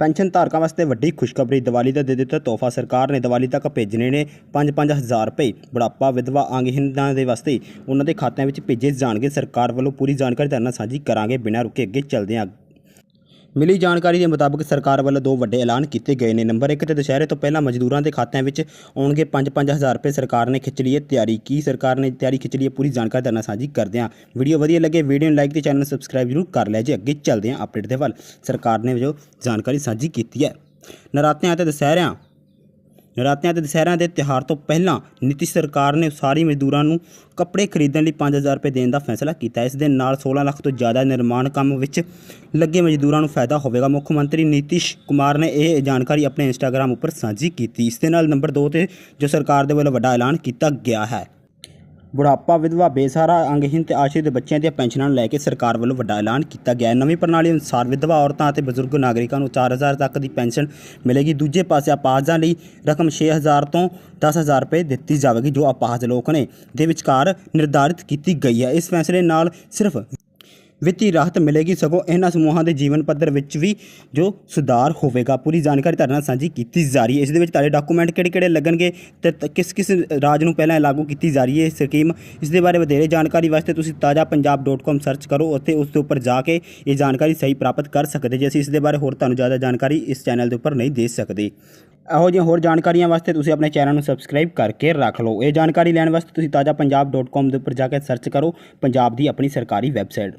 Pension ਧਾਰਕਾਂ ਵਾਸਤੇ ਵੱਡੀ ਖੁਸ਼ਖਬਰੀ ਦੀਵਾਲੀ ਦਾ ਦੇ ਦਿੱਤਾ ਤੋਹਫਾ। ਸਰਕਾਰ ਨੇ ਦੀਵਾਲੀ ਤੱਕ ਭੇਜਣੇ ਨੇ 5-5000 ਰੁਪਏ। ਬੁਢਾਪਾ ਵਿਧਵਾ ਅੰਗਹੀਣਾਂ ਦੇ ਵਾਸਤੇ ਉਹਨਾਂ ਦੇ ਖਾਤਿਆਂ ਵਿੱਚ ਭੇਜੇ ਜਾਣਗੇ। ਸਰਕਾਰ ਵੱਲੋਂ ਪੂਰੀ ਜਾਣਕਾਰੀ ਤੁਹਾਡੇ ਨਾਲ ਸਾਂਝੀ ਕਰਾਂਗੇ। ਬਿਨਾਂ ਰੁਕੇ ਅੱਗੇ ਚੱਲਦੇ ਹਾਂ ਮਿਲੀ ਜਾਣਕਾਰੀ ਦੇ ਮੁਤਾਬਕ ਸਰਕਾਰ ਵੱਲੋਂ ਦੋ ਵੱਡੇ ਐਲਾਨ ਕੀਤੇ ਗਏ ਨੇ। ਨੰਬਰ 1 ਤੇ ਦੁਸ਼ਹਿਰੇ ਤੋਂ ਪਹਿਲਾਂ ਮਜ਼ਦੂਰਾਂ ਦੇ ਖਾਤਿਆਂ ਵਿੱਚ ਆਉਣਗੇ 5-5000 ਰੁਪਏ। ਸਰਕਾਰ ਨੇ ਖਿੱਚ ਲਈ ਹੈ ਤਿਆਰੀ। ਕੀ ਸਰਕਾਰ ਨੇ ਤਿਆਰੀ ਖਿੱਚ ਲਈ ਹੈ ਪੂਰੀ ਜਾਣਕਾਰੀ ਤੁਹਾਡੇ ਨਾਲ ਸਾਂਝੀ ਕਰਦੇ ਹਾਂ ਵੀਡੀਓ ਵਧੀਆ ਲੱਗੇ ਵੀਡੀਓ ਨੂੰ ਲਾਈਕ ਤੇ ਚੈਨਲ ਨੂੰ ਸਬਸਕ੍ਰਾਈਬ ਜ਼ਰੂਰ ਕਰ ਲਿਆ ਜੀ ਅੱਗੇ ਚੱਲਦੇ ਹਾਂ ਅਪਡੇਟ ਦੇ ਵੱਲ। ਸਰਕਾਰ ਨੇ ਜੋ ਜਾਣਕਾਰੀ ਸਾਂਝੀ ਕੀਤੀ ਹੈ। ਨਰਾਤਿਆਂ ਅਤੇ ਦੁਸਹਿਰਿਆਂ ਨਰਾਤਿਆਂ ਤੇ ਦੁਸਹਿਰਿਆਂ ਦੇ ਤਿਉਹਾਰ ਤੋਂ ਪਹਿਲਾਂ ਨੀਤੀ ਸਰਕਾਰ ਨੇ ਸਾਰੀ ਮਜ਼ਦੂਰਾਂ ਨੂੰ ਕੱਪੜੇ ਖਰੀਦਣ ਲਈ 5000 ਰੁਪਏ ਦੇਣ ਦਾ ਫੈਸਲਾ ਕੀਤਾ। ਇਸ ਦੇ ਨਾਲ 16 ਲੱਖ ਤੋਂ ਜ਼ਿਆਦਾ ਨਿਰਮਾਣ ਕੰਮ ਵਿੱਚ ਲੱਗੇ ਮਜ਼ਦੂਰਾਂ ਨੂੰ ਫਾਇਦਾ ਹੋਵੇਗਾ। ਮੁੱਖ ਮੰਤਰੀ ਨੀਤੀਸ਼ ਕੁਮਾਰ ਨੇ ਇਹ ਜਾਣਕਾਰੀ ਆਪਣੇ ਇੰਸਟਾਗ੍ਰam ਉੱਪਰ ਸਾਂਝੀ ਕੀਤੀ। ਇਸ ਦੇ ਨਾਲ ਨੰਬਰ 2 ਤੇ ਜੋ ਸਰਕਾਰ ਦੇ ਵੱਲੋਂ ਵੱਡਾ ਐਲਾਨ ਕੀਤਾ ਗਿਆ ਹੈ। ਬੁਢਾਪਾ ਵਿਧਵਾ ਬੇਸਹਾਰਾ ਅੰਗਹੀਨ ਤੇ ਆਸ਼ਰਿਤ ਬੱਚਿਆਂ ਦੀਆਂ ਪੈਨਸ਼ਨਾਂ ਨੂੰ ਲੈ ਕੇ ਸਰਕਾਰ ਵੱਲੋਂ ਵੱਡਾ ਐਲਾਨ ਕੀਤਾ ਗਿਆ ਹੈ। ਨਵੀਂ ਪ੍ਰਣਾਲੀ ਅਨੁਸਾਰ ਵਿਧਵਾ ਔਰਤਾਂ ਅਤੇ ਬਜ਼ੁਰਗ ਨਾਗਰਿਕਾਂ ਨੂੰ 4000 ਤੱਕ ਦੀ ਪੈਨਸ਼ਨ ਮਿਲੇਗੀ। ਦੂਜੇ ਪਾਸੇ ਅਪਾਹਜਾਂ ਲਈ ਰਕਮ 6000 ਤੋਂ 10000 ਰੁਪਏ ਦਿੱਤੀ ਜਾਵੇਗੀ, ਜੋ ਅਪਾਹਜ ਲੋਕ ਨੇ ਦੇ ਵਿਚਕਾਰ ਨਿਰਧਾਰਿਤ ਕੀਤੀ ਗਈ ਹੈ। ਇਸ ਫੈਸਲੇ ਨਾਲ ਸਿਰਫ ਵਿੱਤੀ ਰਾਹਤ ਮਿਲੇਗੀ, ਸਗੋਂ ਇਹਨਾਂ ਸਮੂਹਾਂ ਦੇ ਜੀਵਨ ਪੱਧਰ ਵਿੱਚ ਵੀ ਜੋ ਸੁਧਾਰ ਹੋਵੇਗਾ। ਪੂਰੀ ਜਾਣਕਾਰੀ ਤੁਹਾਡੇ ਨਾਲ ਸਾਂਝੀ ਕੀਤੀ ਜਾ ਰਹੀ ਹੈ। ਇਸ ਦੇ ਵਿੱਚ ਤੁਹਾਡੇ ਡਾਕੂਮੈਂਟ ਕਿਹੜੇ ਕਿਹੜੇ ਲੱਗਣਗੇ ਤੇ ਕਿਸ ਕਿਸ ਰਾਜ ਨੂੰ ਪਹਿਲਾਂ ਲਾਗੂ ਕੀਤੀ ਜਾ ਰਹੀ ਹੈ ਇਹ ਸਕੀਮ। ਇਸ ਦੇ ਬਾਰੇ ਵਧੇਰੇ ਜਾਣਕਾਰੀ ਵਾਸਤੇ ਤੁਸੀਂ tajapunjab.com ਸਰਚ ਕਰੋ ਅਤੇ ਉਸ ਦੇ ਉੱਪਰ ਜਾ ਕੇ ਇਹ ਜਾਣਕਾਰੀ ਸਹੀ ਪ੍ਰਾਪਤ ਕਰ ਸਕਦੇ ਜੇ ਅਸੀਂ ਇਸ ਦੇ ਬਾਰੇ ਹੋਰ ਤੁਹਾਨੂੰ ਜ਼ਿਆਦਾ ਜਾਣਕਾਰੀ ਇਸ ਚੈਨਲ ਦੇ ਉੱਪਰ ਨਹੀਂ ਦੇ ਸਕਦੇ। ਇਹੋ ਜਿਹੀਆਂ ਹੋਰ ਜਾਣਕਾਰੀਆਂ ਵਾਸਤੇ ਤੁਸੀਂ ਆਪਣੇ ਚੈਨਲ ਨੂੰ ਸਬਸਕ੍ਰਾਈਬ ਕਰਕੇ ਰੱਖ ਲਓ। ਇਹ ਜਾਣਕਾਰੀ ਲੈਣ ਵਾਸਤੇ ਤੁਸੀਂ tajapunjab.com ਦੇ ਉੱਪਰ ਜਾ ਕੇ ਸਰਚ ਕਰੋ, ਪੰਜਾਬ ਦੀ ਆਪਣੀ ਸਰਕਾਰੀ ਵੈਬਸਾਈਟ